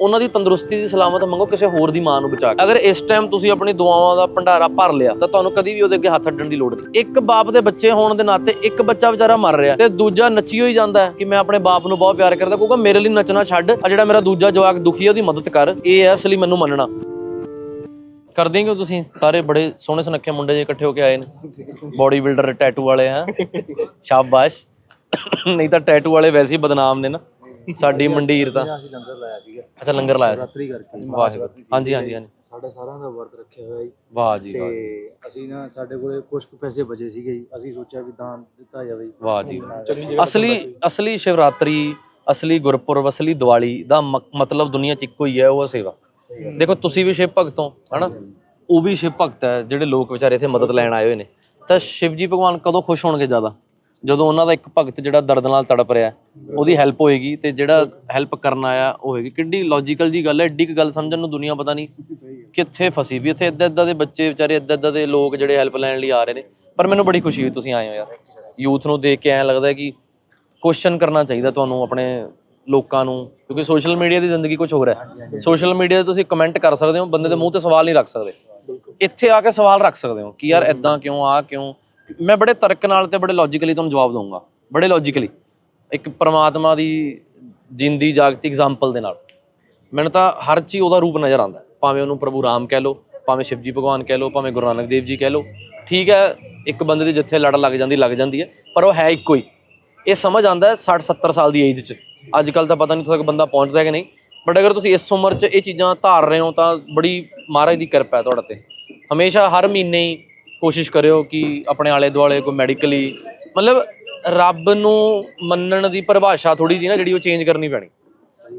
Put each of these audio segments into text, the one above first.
ਉਹਨਾਂ ਦੀ ਤੰਦਰੁਸਤੀ ਦੀ ਸਲਾਮਤ ਮੰਗੋ, ਕਿਸੇ ਹੋਰ ਦੀ ਮਾਂ ਨੂੰ ਬਚਾ ਕੇ। ਅਗਰ ਇਸ ਟਾਈਮ ਤੁਸੀਂ ਆਪਣੀ ਦੁਆਵਾਂ ਦਾ ਭੰਡਾਰਾ ਭਰ ਲਿਆ, ਤਾਂ ਤੁਹਾਨੂੰ ਕਦੀ ਵੀ ਉਹਦੇ ਅੱਗੇ ਹੱਥ ਅੱਡਣ ਦੀ ਲੋੜ ਨਹੀਂ। ਇੱਕ ਬਾਪ ਦੇ ਬੱਚੇ ਹੋਣ ਦੇ ਨਾਤੇ ਇੱਕ ਬੱਚਾ ਵਿਚਾਰਾ ਮਰ ਰਿਹਾ, ਤੇ ਦੂਜਾ ਨੱਚੀ ਹੋਈ ਜਾਂਦਾ ਹੈ ਕਿ ਮੈਂ ਆਪਣੇ ਬਾਪ ਨੂੰ ਬਹੁਤ ਪਿਆਰ ਕਰਦਾ ਕਿਉਂਕਿ ਮੇਰੇ ਲਈ ਨੱਚਣਾ ਛੱਡ ਆ ਜਿਹੜਾ ਮੇਰਾ ਦੂਜਾ ਜਵਾਕ ਦੁਖੀ ਹੈ, ਉਹਦੀ ਮਦਦ ਕਰ, ਇਹ ਹੈ, ਇਸ ਲਈ ਮੈਨੂੰ ਮੰਨਣਾ। ਕਰਦੇ ਕਿਉਂ ਤੁਸੀਂ? ਸਾਰੇ ਬੜੇ ਸੋਹਣੇ ਸੁਨੱਖੇ ਮੁੰਡੇ ਜੇ ਇਕੱਠੇ ਹੋ ਕੇ ਆਏ ਨੇ। ਬੋਡੀ ਬਿਲਡਰ ਟੈਟੂ ਵਾਲੇ ਆ ਸ਼ਾਬਾਸ਼। ਨਹੀਂ ਤਾਂ ਟੈਟੂ ਵਾਲੇ ਵੈਸੇ ਹੀ ਬਦਨਾਮ ਨੇ ਨਾ। ਸਾਡੀ ਮੰਡੀਰ ਤਾਂ ਅਸੀਂ ਲੰਗਰ ਲਾਇਆ ਸੀਗਾ। ਅੱਛਾ ਲੰਗਰ ਲਾਇਆ ਸੀ। ਰਾਤਰੀ ਕਰਕੇ। ਵਾਹ ਜੀ। ਹਾਂਜੀ ਹਾਂਜੀ ਹਾਂਜੀ। ਸਾਡਾ ਸਾਰਿਆਂ ਦਾ ਵਰਤ ਰੱਖਿਆ ਹੋਇਆ ਜੀ। ਵਾਹ ਜੀ ਵਾਹ ਤੇ ਅਸੀਂ ਨਾ ਸਾਡੇ ਕੋਲੇ ਕੁਝ ਕੁ ਪੈਸੇ ਬਚੇ ਸੀਗੇ ਜੀ। ਅਸੀਂ ਸੋਚਿਆ ਵੀ ਦਾਨ ਦਿੱਤਾ ਜਾਵੇ ਜੀ। ਵਾਹ ਜੀ। ਅਸਲੀ ਅਸਲੀ ਸ਼ਿਵਰਾਤਰੀ ਅਸਲੀ ਗੁਰਪੁਰਬ ਅਸਲੀ ਦੀਵਾਲੀ ਦਾ ਮ- ਮਤਲਬ ਦੁਨੀਆ 'ਚ ਇੱਕੋ ਹੀ ਹੈ ਉਹ ਹੈ ਸੇਵਾ। ਦੇਖੋ ਤੁਸੀਂ ਵੀ ਸ਼ਿਵ ਭਗਤ ਹੋ ਹਨਾ? ਉਹ ਵੀ ਸ਼ਿਵ ਭਗਤ ਹੈ ਜਿਹੜੇ ਲੋਕ ਵਿਚਾਰੇ ਇੱਥੇ ਮਦਦ ਲੈਣ ਆਏ ਹੋਏ ਨੇ। ਤਾਂ ਸ਼ਿਵਜੀ ਭਗਵਾਨ ਕਦੋਂ ਖੁਸ਼ ਹੋਣਗੇ ਜ਼ਿਆਦਾ? ਜਦੋਂ ਉਹਨਾਂ ਦਾ ਇੱਕ ਭਗਤ ਜਿਹੜਾ ਦਰਦ ਨਾਲ ਤੜਪ ਰਿਹਾ ਉਹਦੀ ਹੈਲਪ ਹੋਏਗੀ ਤੇ ਜਿਹੜਾ ਹੈਲਪ ਕਰਨ ਆਇਆ ਉਹ ਹੋਏਗੀ। ਕਿੱਡੀ ਲੌਜੀਕਲ ਜੀ ਗੱਲ ਹੈ ਏਡੀ ਕੁ ਗੱਲ ਸਮਝਣ ਨੂੰ ਦੁਨੀਆ ਪਤਾ ਨਹੀਂ ਕਿੱਥੇ ਫਸੀ ਵੀ ਇੱਥੇ ਇੱਦਾਂ ਇੱਦਾਂ ਦੇ ਬੱਚੇ ਵਿਚਾਰੇ ਇੱਦਾਂ ਇੱਦਾਂ ਦੇ ਲੋਕ ਜਿਹੜੇ ਹੈਲਪ ਲੈਣ ਲਈ ਆ ਰਹੇ ਨੇ। ਪਰ ਮੈਨੂੰ ਬੜੀ ਖੁਸ਼ੀ ਹੋਈ ਤੁਸੀਂ ਆਏ ਹੋ ਯਾਰ। ਯੂਥ ਨੂੰ ਦੇਖ ਕੇ ਐਂ ਲੱਗਦਾ ਕਿ ਕੁਐਸਚਨ ਕਰਨਾ ਚਾਹੀਦਾ ਤੁਹਾਨੂੰ ਆਪਣੇ ਲੋਕਾਂ ਨੂੰ ਕਿਉਂਕਿ ਸੋਸ਼ਲ ਮੀਡੀਆ ਦੀ ਜ਼ਿੰਦਗੀ ਕੁਝ ਹੋਰ ਹੈ। ਸੋਸ਼ਲ ਮੀਡੀਆ ਤੇ ਤੁਸੀਂ ਕਮੈਂਟ ਕਰ ਸਕਦੇ ਹੋ ਬੰਦੇ ਦੇ ਮੂੰਹ ਤੇ ਸਵਾਲ ਨਹੀਂ ਰੱਖ ਸਕਦੇ। ਇੱਥੇ ਆ ਕੇ ਸਵਾਲ ਰੱਖ ਸਕਦੇ ਹੋ ਕਿ ਯਾਰ ਐਦਾਂ ਕਿਉਂ ਆ ਕਿਉਂ? ਮੈਂ ਬੜੇ ਤਰਕ ਨਾਲ ਤੇ ਬੜੇ ਲੌਜੀਕਲੀ ਤੁਹਾਨੂੰ ਜਵਾਬ ਦਊਂਗਾ। ਬੜੇ ਲੌਜੀਕਲੀ ਇੱਕ ਪ੍ਰਮਾਤਮਾ ਦੀ ਜਿੰਦੀ ਜਾਗਤੀ ਐਗਜ਼ਾਮਪਲ ਦੇ ਨਾਲ। ਮੈਨੂੰ ਤਾਂ ਹਰ ਚੀਜ਼ ਉਹਦਾ ਰੂਪ ਨਜ਼ਰ ਆਉਂਦਾ। ਭਾਵੇਂ ਉਹਨੂੰ ਪ੍ਰਭੂ ਰਾਮ ਕਹਿ ਲਓ, ਭਾਵੇਂ ਸ਼ਿਵਜੀ ਭਗਵਾਨ ਕਹਿ ਲਓ, ਭਾਵੇਂ ਗੁਰੂ ਨਾਨਕ ਦੇਵ ਜੀ ਕਹਿ ਲਓ। ਠੀਕ ਹੈ, ਇੱਕ ਬੰਦੇ ਦੀ ਜਿੱਥੇ ਲੜ ਲੱਗ ਜਾਂਦੀ ਲੱਗ ਜਾਂਦੀ ਹੈ, ਪਰ ਉਹ ਹੈ ਇੱਕੋ ਹੀ। ਇਹ ਸਮਝ ਆਉਂਦਾ ਹੈ 60 70 ਸਾਲ ਦੀ ਏਜ 'ਚ। ਅੱਜ ਕੱਲ ਤਾਂ ਪਤਾ ਨਹੀਂ ਉੱਥੇ ਤੱਕ ਬੰਦਾ ਪਹੁੰਚਦਾ ਹੈ ਕਿ ਨਹੀਂ। ਬਟ ਅਗਰ ਤੁਸੀਂ ਇਸ ਉਮਰ 'ਚ ਇਹ ਚੀਜ਼ਾਂ ਧਾਰ ਰਹੇ ਹੋ ਤਾਂ ਬੜੀ ਮਹਾਰਾਜ ਦੀ ਕਿਰਪਾ ਹੈ ਤੁਹਾਡੇ ਤੇ। ਹਮੇਸ਼ਾ ਹਰ ਮਹੀਨੇ ਹੀ ਕੋਸ਼ਿਸ਼ ਕਰਿਓ ਕਿ ਆਪਣੇ ਆਲੇ ਦੁਆਲੇ ਕੋਈ ਮੈਡੀਕਲੀ ਮਤਲਬ ਰੱਬ ਨੂੰ ਮੰਨਣ ਦੀ ਪਰਿਭਾਸ਼ਾ ਥੋੜੀ ਜੀ ਨਾ ਜਿਹੜੀ ਉਹ ਚੇਂਜ ਕਰਨੀ ਪੈਣੀ।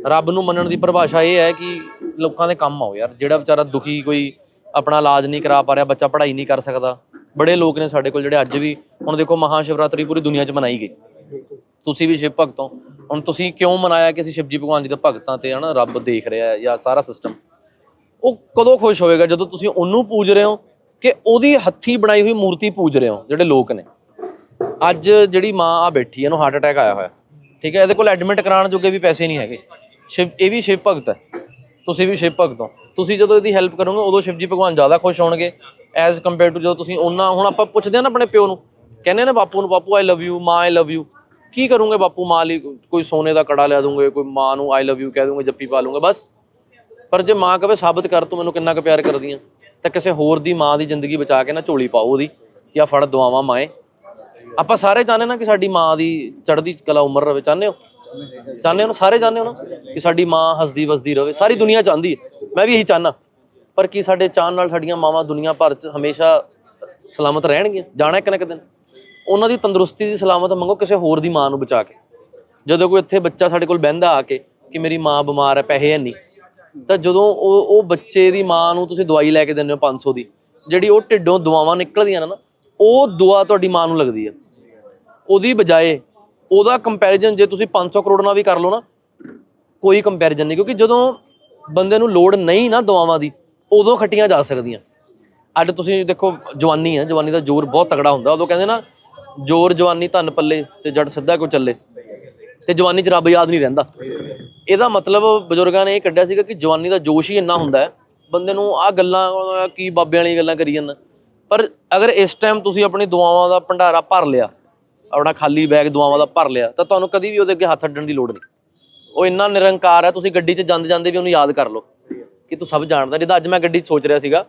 ਰੱਬ ਨੂੰ ਮੰਨਣ ਦੀ ਪਰਿਭਾਸ਼ਾ ਇਹ ਹੈ ਕਿ ਲੋਕਾਂ ਦੇ ਕੰਮ ਆਓ ਯਾਰ, ਜਿਹੜਾ ਵਿਚਾਰਾ ਦੁਖੀ ਕੋਈ ਆਪਣਾ ਇਲਾਜ ਨਹੀਂ ਕਰਾ ਪਾ ਰਿਹਾ, ਬੱਚਾ ਪੜ੍ਹਾਈ ਨਹੀਂ ਕਰ ਸਕਦਾ। ਬੜੇ ਲੋਕ ਨੇ ਸਾਡੇ ਕੋਲ ਜਿਹੜੇ ਅੱਜ ਵੀ, ਹੁਣ ਦੇਖੋ ਮਹਾ ਸ਼ਿਵਰਾਤਰੀ ਪੂਰੀ ਦੁਨੀਆ 'ਚ ਮਨਾਈ ਗਈ। ਤੁਸੀਂ ਵੀ ਸ਼ਿਵ ਭਗਤ ਹੋ। ਹੁਣ ਤੁਸੀਂ ਕਿਉਂ ਮਨਾਇਆ ਕਿ ਅਸੀਂ ਸ਼ਿਵਜੀ ਭਗਵਾਨ ਜੀ ਦੇ ਭਗਤਾਂ ਤੇ ਹਨਾ ਰੱਬ ਦੇਖ ਰਿਹਾ ਜਾਂ ਸਾਰਾ ਸਿਸਟਮ ਉਹ ਕਦੋਂ ਖੁਸ਼ ਹੋਵੇਗਾ ਜਦੋਂ ਤੁਸੀਂ ਉਹਨੂੰ ਪੂਜ ਰਹੇ ਹੋ? ਕਿ ਉਹਦੀ ਹੱਥੀ ਬਣਾਈ ਹੋਈ ਮੂਰਤੀ ਪੂਜ ਰਹੇ ਹੋ, ਜਿਹੜੇ ਲੋਕ ਨੇ। ਅੱਜ ਜਿਹੜੀ ਮਾਂ ਆ ਬੈਠੀ ਇਹਨੂੰ ਹਾਰਟ ਅਟੈਕ ਆਇਆ ਹੋਇਆ। ਠੀਕ ਹੈ, ਇਹਦੇ ਕੋਲ ਐਡਮਿਟ ਕਰਾਉਣ ਜੋਗੇ ਵੀ ਪੈਸੇ ਨਹੀਂ ਹੈਗੇ। ਸ਼ਿਵ, ਇਹ ਵੀ ਸ਼ਿਵ ਭਗਤ ਹੈ। ਤੁਸੀਂ ਵੀ ਸ਼ਿਵ ਭਗਤ ਹੋ। ਤੁਸੀਂ ਜਦੋਂ ਇਹਦੀ ਹੈਲਪ ਕਰੋਗੇ, ਉਦੋਂ ਸ਼ਿਵਜੀ ਭਗਵਾਨ ਜ਼ਿਆਦਾ ਖੁਸ਼ ਹੋਣਗੇ। ਐਜ਼ ਕੰਪੇਅਰ ਟੂ ਜਦੋਂ ਤੁਸੀਂ ਉਹਨਾਂ, ਹੁਣ ਆਪਾਂ ਪੁੱਛਦੇ ਆ ਨਾ ਆਪਣੇ ਪਿਓ ਨੂੰ। ਕਹਿੰਦੇ ਨੇ ਬਾਪੂ ਨੂੰ, ਬਾਪੂ ਆਈ ਲਵ ਯੂ ਮਾਂ ਆਈ ਲਵ ਯੂ ਕੀ ਕਰੋਗੇ ਬਾਪੂ, ਮਾਂ ਲਈ ਕੋਈ ਸੋਨੇ ਦਾ ਕੜਾ ਲੈ ਦੂੰਗੇ, ਕੋਈ ਮਾਂ ਨੂੰ ਆਈ ਲਵ ਯੂ ਕਹਿ ਦੂੰਗੇ, ਜੱਫੀ ਪਾ ਲੂੰਗੇ, ਬਸ। ਪਰ ਜੇ ਮਾਂ ਕਵੇ, ਸਾਬਤ ਕਰ, ਤੂੰ ਮੈਨੂੰ ਕਿੰਨਾ ਕੁ ਪਿਆਰ ਕਰਦੀ ਆ? ਤਾਂ ਕਿਸੇ ਹੋਰ ਦੀ ਮਾਂ ਦੀ ਜ਼ਿੰਦਗੀ ਬਚਾ ਕੇ ਨਾ ਝੋਲੀ ਪਾਓ ਉਹਦੀ ਕਿ ਆ ਫੜ ਦੁਆਵਾਂ ਮਾਏ। ਆਪਾਂ ਸਾਰੇ ਚਾਹੁੰਦੇ ਨਾ ਕਿ ਸਾਡੀ ਮਾਂ ਦੀ ਚੜ੍ਹਦੀ ਕਲਾ ਉਮਰ ਰਵੇ, ਚਾਹੁੰਦੇ ਹੋ? ਚਾਹੁੰਦੇ ਹੋ ਨਾ? ਸਾਰੇ ਚਾਹੁੰਦੇ ਹੋ ਨਾ ਕਿ ਸਾਡੀ ਮਾਂ ਹੱਸਦੀ ਵਸਦੀ ਰਵੇ? ਸਾਰੀ ਦੁਨੀਆ ਚਾਹੁੰਦੀ ਹੈ। ਮੈਂ ਵੀ ਇਹੀ ਚਾਹਨਾ ਪਰ ਕੀ ਸਾਡੇ ਚਾਹਨ ਨਾਲ ਸਾਡੀਆਂ ਮਾਵਾਂ ਦੁਨੀਆ ਭਰ 'ਚ ਹਮੇਸ਼ਾ ਸਲਾਮਤ ਰਹਿਣਗੀਆਂ? ਜਾਣਾ ਇੱਕ ਨਾ ਇੱਕ ਦਿਨ। ਉਹਨਾਂ ਦੀ ਤੰਦਰੁਸਤੀ ਦੀ ਸਲਾਮਤ ਮੰਗੋ ਕਿਸੇ ਹੋਰ ਦੀ ਮਾਂ ਨੂੰ ਬਚਾ ਕੇ। ਜਦੋਂ ਕੋਈ ਇੱਥੇ ਬੱਚਾ ਸਾਡੇ ਕੋਲ ਬਹਿੰਦਾ ਆ ਕੇ ਕਿ ਮੇਰੀ ਮਾਂ ਬਿਮਾਰ ਹੈ, ਪੈਸੇ ਹੈ ਨਹੀਂ। ਤਾਂ ਜਦੋਂ ਉਹ ਉਹ ਬੱਚੇ ਦੀ ਮਾਂ ਨੂੰ ਤੁਸੀਂ ਦਵਾਈ ਲੈ ਕੇ ਦਿੰਦੇ ਹੋ 500 ਦੀ, ਜਿਹੜੀ ਉਹ ਢਿੱਡੋਂ ਦੁਆਵਾਂ ਨਿਕਲਦੀਆਂ ਨਾ ਉਹ ਦੁਆ ਤੁਹਾਡੀ ਮਾਂ ਨੂੰ ਲੱਗਦੀ ਹੈ ਉਹਦੀ ਬਜਾਏ ਉਹਦਾ ਕੰਪੈਰੀਜ਼ਨ ਜੇ ਤੁਸੀਂ 500 ਕਰੋੜ ਨਾਲ ਵੀ ਕਰ ਲਓ ਨਾ, ਕੋਈ ਕੰਪੈਰੀਜ਼ਨ ਨਹੀਂ, ਕਿਉਂਕਿ ਜਦੋਂ ਬੰਦੇ ਨੂੰ ਲੋੜ ਨਹੀਂ ਨਾ ਦਵਾਵਾਂ ਦੀ, ਉਦੋਂ ਖੱਟੀਆਂ ਜਾ ਸਕਦੀਆਂ। ਅੱਜ ਤੁਸੀਂ ਦੇਖੋ ਜਵਾਨੀ ਹੈ ਜਵਾਨੀ ਦਾ ਜ਼ੋਰ ਬਹੁਤ ਤਗੜਾ ਹੁੰਦਾ, ਉਦੋਂ ਕਹਿੰਦੇ ਨਾ, ਜ਼ੋਰ ਜਵਾਨੀ ਧਨ ਪੱਲੇ ਤੇ ਜੜ ਸਿੱਧਾ ਕੋ ਚੱਲੇ, ਤੇ ਜਵਾਨੀ 'ਚ ਰੱਬ ਯਾਦ ਨਹੀਂ ਰਹਿੰਦਾ। ਇਹਦਾ ਮਤਲਬ ਬਜ਼ੁਰਗਾਂ ਨੇ ਇਹ ਕੱਢਿਆ ਸੀਗਾ ਕਿ ਜਵਾਨੀ ਦਾ ਜੋਸ਼ ਹੀ ਇੰਨਾ ਹੁੰਦਾ ਹੈ। ਬੰਦੇ ਨੂੰ ਆ ਗੱਲਾਂ, ਕੀ ਬਾਬਿਆਂ ਵਾਲੀਆਂ ਗੱਲਾਂ ਕਰੀ ਜਾਂਦਾ ਪਰ ਅਗਰ ਇਸ ਟਾਈਮ ਤੁਸੀਂ ਆਪਣੀ ਦੁਆਵਾਂ ਦਾ ਭੰਡਾਰਾ ਭਰ ਲਿਆ, ਆਪਣਾ ਖਾਲੀ ਬੈਗ ਦੁਆਵਾਂ ਦਾ ਭਰ ਲਿਆ, ਤਾਂ ਤੁਹਾਨੂੰ ਕਦੀ ਵੀ ਉਹਦੇ ਅੱਗੇ ਹੱਥ ਅੱਡਣ ਦੀ ਲੋੜ ਨਹੀਂ। ਉਹ ਇੰਨਾ ਨਿਰੰਕਾਰ ਹੈ, ਤੁਸੀਂ ਗੱਡੀ 'ਚ ਜਾਂਦੇ ਜਾਂਦੇ ਵੀ ਉਹਨੂੰ ਯਾਦ ਕਰ ਲਓ ਕਿ ਤੂੰ ਸਭ ਜਾਣਦਾ। ਜਿੱਦਾਂ ਅੱਜ ਮੈਂ ਗੱਡੀ 'ਚ ਸੋਚ ਰਿਹਾ ਸੀਗਾ,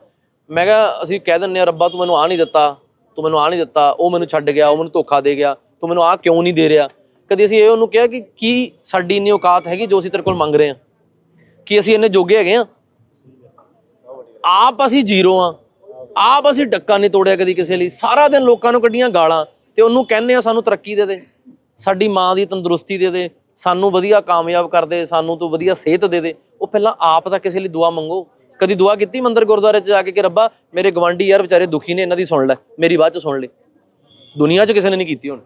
ਮੈਂ ਕਿਹਾ ਅਸੀਂ ਕਹਿ ਦਿੰਨੇ ਆ ਰੱਬਾ ਤੂੰ ਮੈਨੂੰ ਆ ਨਹੀਂ ਦਿੱਤਾ, ਤੂੰ ਮੈਨੂੰ ਆ ਨਹੀਂ ਦਿੱਤਾ, ਉਹ ਮੈਨੂੰ ਛੱਡ ਗਿਆ, ਉਹ ਮੈਨੂੰ ਧੋਖਾ ਦੇ ਗਿਆ, ਤੂੰ ਮੈਨੂੰ ਆ ਕਿਉਂ ਨਹੀਂ ਦੇ ਰਿਹਾ? ਕਦੀ ਅਸੀਂ ਇਹ ਉਹਨੂੰ ਕਿਹਾ ਕਿ ਕੀ ਸਾਡੀ ਇੰਨੀ ਔਕਾਤ ਹੈਗੀ ਜੋ ਅਸੀਂ ਤੇਰੇ ਕੋਲ ਮੰਗ ਰਹੇ ਹਾਂ? ਕਿ ਅਸੀਂ ਇੰਨੇ ਜੋਗੇ ਹੈਗੇ ਆ ਆਪ ਅਸੀਂ ਜ਼ੀਰੋ ਆ ਆਪ ਅਸੀਂ ਡੱਕਾ ਨਹੀਂ ਤੋੜਿਆ ਕਦੀ ਕਿਸੇ ਲਈ। ਸਾਰਾ ਦਿਨ ਲੋਕਾਂ ਨੂੰ ਕੱਢੀਆਂ ਗਾਲਾਂ ਤੇ ਉਹਨੂੰ ਕਹਿੰਦੇ ਆ, ਸਾਨੂੰ ਤਰੱਕੀ ਦੇ ਦੇ। ਸਾਡੀ ਮਾਂ ਦੀ ਤੰਦਰੁਸਤੀ ਦੇ ਦੇ। ਸਾਨੂੰ ਵਧੀਆ ਕਾਮਯਾਬ ਕਰ ਦੇ। ਸਾਨੂੰ ਤੂੰ ਵਧੀਆ ਸਿਹਤ ਦੇ ਦੇ। ਉਹ ਪਹਿਲਾਂ ਆਪ ਤਾਂ ਕਿਸੇ ਲਈ ਦੁਆ ਮੰਗੋ। ਕਦੀ ਦੁਆ ਕੀਤੀ ਮੰਦਰ ਗੁਰਦੁਆਰੇ 'ਚ ਜਾ ਕੇ ਕਿ ਰੱਬਾ, ਮੇਰੇ ਗਵਾਂਢੀ ਯਾਰ ਵਿਚਾਰੇ ਦੁਖੀ ਨੇ, ਇਹਨਾਂ ਦੀ ਸੁਣ ਲੈ। ਮੇਰੀ ਬਾਅਦ 'ਚ ਸੁਣ ਲੈ। ਦੁਨੀਆ 'ਚ ਕਿਸੇ ਨੇ ਨਹੀਂ ਕੀਤੀ ਹੁਣ।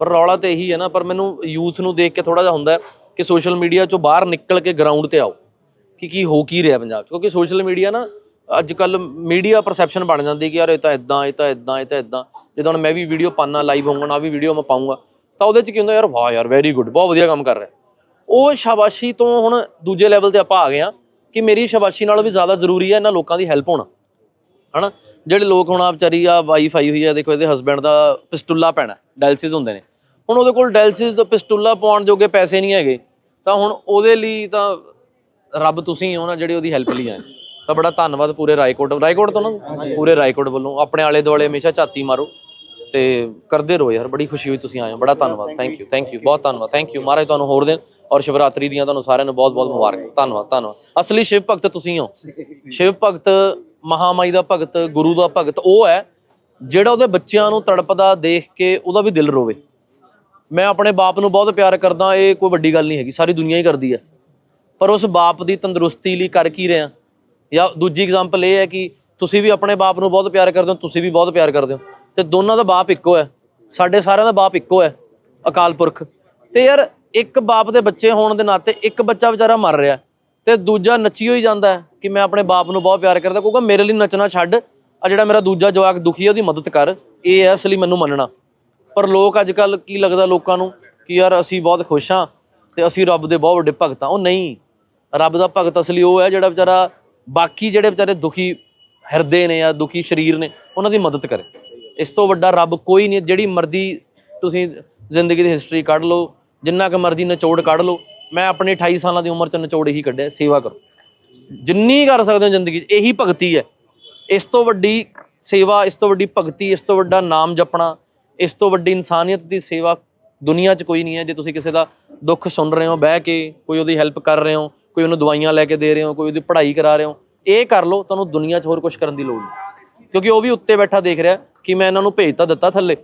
ਪਰ ਰੌਲਾ ਤੇ ਇਹੀ ਹੈ ਨਾ, ਪਰ ਮੈਨੂੰ ਯੂਥ ਨੂੰ ਦੇਖ ਕੇ ਥੋੜਾ ਜਿਹਾ ਹੁੰਦਾ ਕਿ ਸੋਸ਼ਲ ਮੀਡੀਆ 'ਚੋਂ ਬਾਹਰ ਨਿਕਲ ਕੇ ਗਰਾਊਂਡ ਤੇ ਆਓ, ਕਿ ਕੀ ਹੋ ਕੀ ਰਿਹਾ ਪੰਜਾਬ 'ਚ? ਕਿਉਂਕਿ ਸੋਸ਼ਲ ਮੀਡੀਆ ਨਾ ਅੱਜ ਕੱਲ ਮੀਡੀਆ ਪਰਸੈਪਸ਼ਨ ਬਣ ਜਾਂਦੀ ਕਿ ਯਾਰ ਇਹ ਤਾਂ ਇਦਾਂ ਇਹ ਤਾਂ ਇਦਾਂ ਇਹ ਤਾਂ ਇਦਾਂ ਜਦੋਂ ਹੁਣ ਮੈਂ ਵੀ ਵੀਡੀਓ ਪਾਣਾ ਲਾਈਵ ਹੋਊਗਾ ਨਾ ਵੀ ਵੀਡੀਓ ਮੈਂ ਪਾਉਂਗਾ ਤਾਂ ਉਹਦੇ 'ਚ ਕੀ ਹੁੰਦਾ, ਯਾਰ ਵਾਹ ਯਾਰ ਵੈਰੀ ਗੁੱਡ ਬਹੁਤ ਵਧੀਆ ਕੰਮ ਕਰ ਰਿਹਾ। ਉਹ ਸ਼ਾਬਾਸ਼ੀ ਤੋਂ ਹੁਣ ਦੂਜੇ ਲੈਵਲ ਤੇ ਆਪਾਂ ਆ ਗਏ ਆ ਕਿ ਮੇਰੀ ਸ਼ਾਬਾਸ਼ੀ ਨਾਲੋਂ ਵੀ ਜ਼ਿਆਦਾ ਜ਼ਰੂਰੀ ਹੈ ਇਹਨਾਂ ਲੋਕਾਂ ਦੀ ਹੈਲਪ ਹੋਣਾ। ਹਨਾ? ਜਿਹੜੇ ਲੋਕ ਹੁਣ ਆ ਵਿਚਾਰੀ ਆ ਵਾਈਫ ਆਈ ਹੋਈ ਆ ਦੇਖੋ ਇਹਦੇ ਹਸਬੰਡ ਦਾ ਪਿਸਟੁਲਾ ਪੈਣਾ ਡਾਇਲਸਿਸ ਹੁੰਦੇ ਨੇ। ਹੁਣ ਉਹਦੇ ਕੋਲ ਡਾਇਲਸਿਸ ਦਾ ਪਿਸਟੁਲਾ ਪਾਉਣ ਜੋਗੇ ਪੈਸੇ ਨਹੀਂ ਹੈਗੇ ਤਾਂ ਹੁਣ ਉਹਦੇ ਲਈ ਤਾਂ ਰੱਬ ਤੁਸੀਂ ਹੋ ਨਾ ਜਿਹੜੇ ਉਹਦੀ ਹੈਲਪ ਲਈ ਆਏ। ਤਾਂ ਬੜਾ ਧੰਨਵਾਦ ਪੂਰੇ ਰਾਏਕੋਟ ਰਾਏਕੋਟ ਤੋਂ ਨਾ ਪੂਰੇ ਰਾਏਕੋਟ ਵੱਲੋਂ। ਆਪਣੇ ਆਲੇ ਦੁਆਲੇ ਹਮੇਸ਼ਾ ਝਾਤੀ ਮਾਰੋ ਤੇ ਕਰਦੇ ਰਹੋ ਯਾਰ ਬੜੀ ਖੁਸ਼ੀ ਹੋਈ ਤੁਸੀਂ ਆਏ ਹੋ। ਬੜਾ ਧੰਨਵਾਦ। ਥੈਂਕ ਯੂ ਥੈਂਕ ਯੂ ਬਹੁਤ ਧੰਨਵਾਦ। ਥੈਂਕ ਯੂ ਮਹਾਰਾਜ ਤੁਹਾਨੂੰ ਹੋਰ ਦੇਣ ਔਰ ਸ਼ਿਵਰਾਤਰੀ ਦੀਆਂ ਤੁਹਾਨੂੰ ਸਾਰਿਆਂ ਨੂੰ ਬਹੁਤ ਬਹੁਤ ਮੁਬਾਰਕ। ਧੰਨਵਾਦ ਧੰਨਵਾਦ। ਅਸਲੀ ਸ਼ਿਵ ਭਗਤ ਤੁਸੀਂ ਹੋ। ਸ਼ਿਵ ਭਗਤ ਮਹਾਮਾਈ ਦਾ ਭਗਤ ਗੁਰੂ ਦਾ ਭਗਤ ਉਹ ਹੈ ਜਿਹੜਾ ਉਹਦੇ ਬੱਚਿਆਂ ਨੂੰ ਤੜਪਦਾ ਦੇਖ ਕੇ ਉਹਦਾ ਵੀ ਦਿਲ ਰੋਵੇ। ਮੈਂ ਆਪਣੇ ਬਾਪ ਨੂੰ ਬਹੁਤ ਪਿਆਰ ਕਰਦਾ, ਇਹ ਕੋਈ ਵੱਡੀ ਗੱਲ ਨਹੀਂ ਹੈਗੀ, ਸਾਰੀ ਦੁਨੀਆ ਹੀ ਕਰਦੀ ਹੈ। ਪਰ ਉਸ ਬਾਪ ਦੀ ਤੰਦਰੁਸਤੀ ਲਈ ਕਰ ਕੀ ਰਿਹਾ ਜਾਂ ਦੂਜੀ ਐਗਜ਼ਾਮਪਲ ਇਹ ਹੈ ਕਿ ਤੁਸੀਂ ਵੀ ਆਪਣੇ ਬਾਪ ਨੂੰ ਬਹੁਤ ਪਿਆਰ ਕਰਦੇ ਹੋ, ਤੁਸੀਂ ਵੀ ਬਹੁਤ ਪਿਆਰ ਕਰਦੇ ਹੋ। ਤੇ ਦੋਨਾਂ ਦਾ ਬਾਪ ਇੱਕੋ ਹੈ। ਸਾਡੇ ਸਾਰਿਆਂ ਦਾ ਬਾਪ ਇੱਕੋ ਹੈ, ਅਕਾਲ ਪੁਰਖ। ਤੇ ਯਾਰ, ਇੱਕ ਬਾਪ ਦੇ ਬੱਚੇ ਹੋਣ ਦੇ ਨਾਤੇ ਇੱਕ ਬੱਚਾ ਵਿਚਾਰਾ ਮਰ ਰਿਹਾ ਤੇ ਦੂਜਾ ਨੱਚੀ ਹੋਈ ਜਾਂਦਾ ਕਿ ਮੈਂ ਆਪਣੇ ਬਾਪ ਨੂੰ ਬਹੁਤ ਪਿਆਰ ਕਰਦਾ ਕਿਉਂਕਿ ਮੇਰੇ ਲਈ ਨੱਚਣਾ ਛੱਡ, ਆ ਜਿਹੜਾ ਮੇਰਾ ਦੂਜਾ ਜਵਾਕ ਦੁਖੀ ਹੈ ਉਹਦੀ ਮਦਦ ਕਰ। ਇਹ ਹੈ ਅਸਲੀ ਮੈਨੂੰ ਮੰਨਣਾ। ਪਰ ਲੋਕ ਅੱਜ ਕੱਲ ਕੀ ਲੱਗਦਾ ਲੋਕਾਂ ਨੂੰ ਕਿ ਯਾਰ ਅਸੀਂ ਬਹੁਤ ਖੁਸ਼ ਹਾਂ ਤੇ ਅਸੀਂ ਰੱਬ ਦੇ ਬਹੁਤ ਵੱਡੇ ਭਗਤ ਹਾਂ। ਉਹ ਨਹੀਂ। ਰੱਬ ਦਾ ਭਗਤ ਅਸਲੀ ਉਹ ਹੈ ਜਿਹੜਾ ਵਿਚਾਰਾ ਬਾਕੀ ਜਿਹੜੇ ਵਿਚਾਰੇ ਦੁਖੀ ਹਿਰਦੇ ਨੇ ਜਾਂ ਦੁਖੀ ਸਰੀਰ ਨੇ, ਉਹਨਾਂ ਦੀ ਮਦਦ ਕਰੇ। ਇਸ ਤੋਂ ਵੱਡਾ ਰੱਬ ਕੋਈ ਨਹੀਂ, ਜਿਹੜੀ ਮਰਜ਼ੀ ਤੁਸੀਂ ਜ਼ਿੰਦਗੀ ਦੀ ਹਿਸਟਰੀ ਕੱਢ ਲਓ, ਜਿੰਨਾ ਕੁ ਮਰਜ਼ੀ ਨਿਚੋੜ ਕੱਢ ਲਓ। ਮੈਂ ਆਪਣੇ 28 ਸਾਲਾਂ ਦੀ ਉਮਰ 'ਚ ਨਿਚੋੜ ਹੀ ਕੱਢਿਆ, ਸੇਵਾ ਕਰੋ। ਜਿੰਨੀ ਕਰ ਸਕਦੇ ਹੋ ਜ਼ਿੰਦਗੀ 'ਚ, ਇਹੀ ਭਗਤੀ ਹੈ। ਇਸ ਤੋਂ ਵੱਡੀ ਸੇਵਾ, ਇਸ ਤੋਂ ਵੱਡੀ ਭਗਤੀ, ਇਸ ਤੋਂ ਵੱਡਾ ਨਾਮ ਜਪਣਾ ਇਸ ਤੋਂ ਵੱਡੀ ਇਨਸਾਨੀਅਤ ਦੀ ਸੇਵਾ ਦੁਨੀਆ 'ਚ ਕੋਈ ਨਹੀਂ ਹੈ। ਜੇ ਤੁਸੀਂ ਕਿਸੇ ਦਾ ਦੁੱਖ ਸੁਣ ਰਹੇ ਹੋ, ਬਹਿ ਕੇ ਕੋਈ ਉਹਦੀ ਹੈਲਪ ਕਰ ਰਹੇ ਹੋ, ਕੋਈ ਉਹਨੂੰ ਦਵਾਈਆਂ ਲੈ ਕੇ ਦੇ ਰਹੇ ਹੋ, ਕੋਈ ਉਹਦੀ ਪੜ੍ਹਾਈ ਕਰਾ ਰਹੇ ਹੋ, ਇਹ ਕਰ ਲਓ, ਤੁਹਾਨੂੰ ਦੁਨੀਆ 'ਚ ਹੋਰ ਕੁਝ ਕਰਨ ਦੀ ਲੋੜ ਨਹੀਂ। ਕਿਉਂਕਿ ਉਹ ਵੀ ਉੱਤੇ ਬੈਠਾ ਦੇਖ ਰਿਹਾ ਕਿ ਮੈਂ ਇਹਨਾਂ ਨੂੰ ਭੇਜ ਤਾਂ ਦਿੱਤਾ ਥੱਲੇ।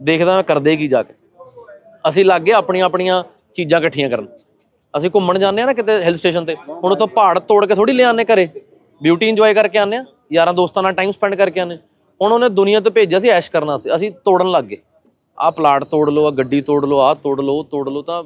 ਦੇਖਦਾ ਮੈਂ ਕਰਦੇ ਕੀ ਜਾ ਕੇ। ਅਸੀਂ ਲੱਗ ਗਏ ਆਪਣੀਆਂ ਆਪਣੀਆਂ ਚੀਜ਼ਾਂ ਇਕੱਠੀਆਂ ਕਰਨ। ਅਸੀਂ ਘੁੰਮਣ ਜਾਂਦੇ ਆ ਨਾ ਕਿਤੇ ਹਿਲ ਸਟੇਸ਼ਨ ਤੇ। ਹੁਣ ਉੱਥੋਂ ਪਹਾੜ ਤੋੜ ਕੇ ਥੋੜੀ ਲਿਆਉਂਦੇ ਘਰੇ। ਬਿਊਟੀ ਇੰਜੋਏ ਕਰਕੇ ਆਉਂਦੇ ਆ ਯਾਰਾਂ ਦੋਸਤਾਂ ਨਾਲ ਟਾਈਮ ਸਪੈਂਡ ਕਰਕੇ ਆਉਂਦੇ ਹੁਣ ਉਹਨੇ ਦੁਨੀਆ ਤੇ ਭੇਜਿਆ ਸੀ ਐਸ਼ ਕਰਨਾ ਸੀ। ਅਸੀਂ ਤੋੜਨ ਲੱਗ ਗਏ। ਆਹ ਪਲਾਟ ਤੋੜ ਲਓ ਆ ਗੱਡੀ ਤੋੜ ਲਓ, ਆਹ ਤੋੜ ਲਓ ਤੋੜ ਲਓ ਤਾਂ